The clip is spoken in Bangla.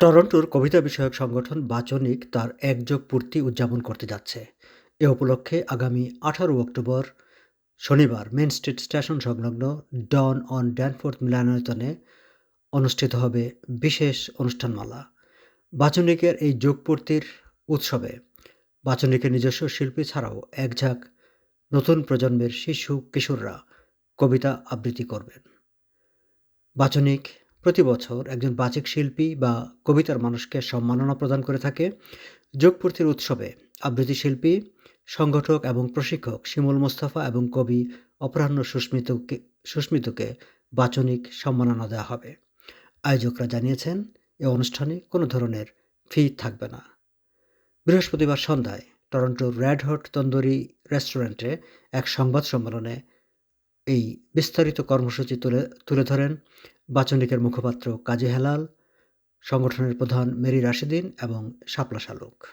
টরন্টোর কবিতা বিষয়ক সংগঠন বাচনিক তার একযোগ পূর্তি উদযাপন করতে যাচ্ছে। এ উপলক্ষে আগামী আঠারো অক্টোবর শনিবার মেন স্ট্রিট স্টেশন সংলগ্ন ডন অন ড্যানফোর্থ মিলনায়তনে অনুষ্ঠিত হবে বিশেষ অনুষ্ঠানমালা। বাচনিকের এই যোগপূর্তির উৎসবে বাচনিকের নিজস্ব শিল্পী ছাড়াও একঝাঁক নতুন প্রজন্মের শিশু কিশোররা কবিতা আবৃত্তি করবেন। বাচনিক প্রতি বছর একজন বাচিক শিল্পী বা কবিতার মানুষকে সম্মাননা প্রদান করে থাকে। যোগপূর্তির উৎসবে আবৃত্তি শিল্পী, সংগঠক এবং প্রশিক্ষক শিমুল মোস্তফা এবং কবি অপরাহ্ন সুস্মিতকে সুস্মিতকে বাচনিক সম্মাননা দেওয়া হবে। আয়োজকরা জানিয়েছেন, এ অনুষ্ঠানে কোনো ধরনের ফি থাকবে না। বৃহস্পতিবার সন্ধ্যায় টরন্টোর রেড হট তন্দুরি রেস্টুরেন্টে এক সংবাদ সম্মেলনে এই বিস্তারিত কর্মসূচি তুলে তুলে ধরেন বাচনিকের মুখপাত্র কাজী হেলাল সংগঠনের প্রধান মেরি রাশেদিন এবং শাপলা শালুক।